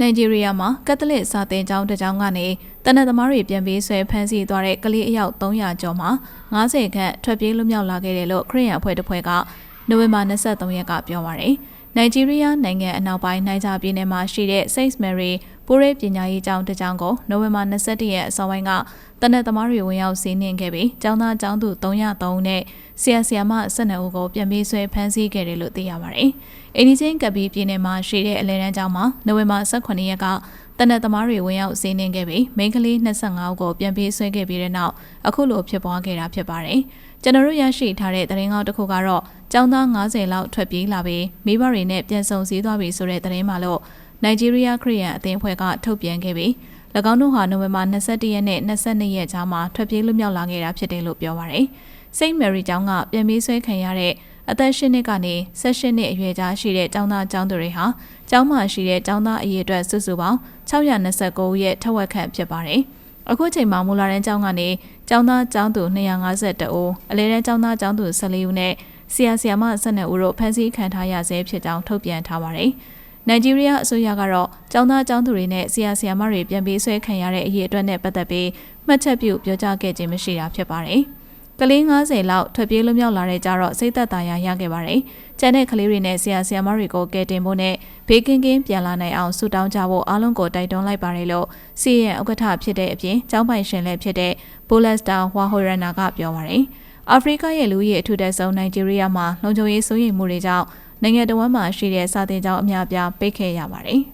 နိုင်ဂျီးရီးယားမှာကက်သလစ်စာသင်ကျောင်းတစ်ကျောင်းကနေတနက်သမားတွေပြန်ပြီးဆွဲဖမ်းဆီးသွားတဲ့ကလေးအယောက်300ကျော်မှာ90ခန့်ထွက်ပြေးလွတ်မြောက်လာခဲ့တယ်လို့ခရီးရန်အဖွဲ့တစ်ဖွဲ့ကနိုဝင်ဘာ23ရက်ကပြောပါရယ်။ နိုင်ဂျီးရီးယားနိုင်ငံအနောက်ပိုင်းနိုင်ဂျာပြည်နယ်မှာရှိတဲ့ Saint Mary ပိုးရဲပညာရေးကျောင်းတစ်ကျောင်းကိုနိုဝင်ဘာ21ရက်အစောပိုင်းကတနက်သမားတွေဝင်ရောက်စီးနှင်ခဲ့ပြီးကျောင်းသားကျောင်းသူ303နဲ့ဆရာဆရာမ12ဦးကိုပြန်ပြီးဆွဲဖမ်းဆီးခဲ့တယ်လို့သိရပါတယ်။အင်းဒီချင်းကပ်ပြီးပြည်နယ်မှာရှိတဲ့အလဲတန်းကျောင်းမှာနိုဝင်ဘာ18ရက်က တနက်သမားတွေဝင်ရောက်စီးနှင်ခဲ့ပြီးမိန်းကလေး25ဦးကိုပြန်ပြီးဆွဲခဲ့ပြီးတဲ့နောက်အခုလိုဖြစ်ပွားခဲ့တာဖြစ်ပါတယ်။ကျွန်တော်တို့ရရှိထားတဲ့သတင်းကောက်တစ်ခုကတော့ကျောင်းသား90လောက်ထွက်ပြေးလာပြီးမိဘတွေနဲ့ပြန်ဆုံစည်းသွားပြီဆိုတဲ့သတင်းမှလို့နိုင်ဂျီးရီးယားခရီးယန်အသင်းအဖွဲ့ကထုတ်ပြန်ခဲ့ပြီး၎င်းတို့ဟာနိုဝင်ဘာ22ရက်နဲ့22ရက်ကြားမှာထွက်ပြေးလွတ်မြောက်လာခဲ့တာဖြစ်တယ်လို့ပြောပါရယ်။စိန့်မယ်ရီကျောင်းကပြန်ပြီးဆွဲခံရတဲ့ အသက်၈နှစ်ကနေ၁၈နှစ်အရွယ်ကြားရှိတဲ့ကျောင်းသားကျောင်းသူတွေဟာကျောင်းမှာရှိတဲ့ကျောင်းသားအရေအတွက်စုစုပေါင်း629ဦးရဲ့ထက်ဝက်ခန့်ဖြစ်ပါတယ်။အခုချိန်မှာမူလာရန်ကျောင်းကနေကျောင်းသားကျောင်းသူ252ဦးအလဲတန်းကျောင်းသားကျောင်းသူ14ဦးနဲ့ဆရာဆရာမ12ဦးတို့ဖမ်းဆီးခံထားရဆဲဖြစ်ကြောင်းထုတ်ပြန်ထားပါတယ်။နိုင်ဂျီးရီးယားအစိုးရကတော့ကျောင်းသားကျောင်းသူတွေနဲ့ဆရာဆရာမတွေပြန်ပြီးဆွဲခံရတဲ့အရေးအတွက်နဲ့ပတ်သက်ပြီးမှတ်ချက်ပြုပြောကြားခဲ့ခြင်းမရှိတာဖြစ်ပါတယ်။ ကလေး90လောက်ထွက်ပြေးလွတ်မြောက်လာတဲ့ကြတော့စိတ်သက်သာရာရခဲ့ပါတယ်။ကျန်တဲ့ကလေးတွေနဲ့ဆရာဆရာမတွေကိုကယ်တင်ဖို့နဲ့ဘေးကင်းကင်းပြန်လာနိုင်အောင်ဆုတောင်းကြဖို့အားလုံးကိုတိုက်တွန်းလိုက်ပါတယ်လို့စီရင်ဥက္ကဋ္ဌဖြစ်တဲ့အပြင်ကျောင်းပိုင်ရှင်လည်းဖြစ်တဲ့ဘိုလက်စတာဝါဟိုရနာကပြောပါတယ်။အာဖရိကရဲ့လူကြီးအထူးတက်ဆုံးနိုင်ဂျီးရီးယားမှာလုံခြုံရေးစိုးရိမ်မှုတွေကြောင့်နိုင်ငံတော်မှာရှိတဲ့စာသင်ကျောင်းအများအပြားပိတ်ခဲ့ရပါတယ်။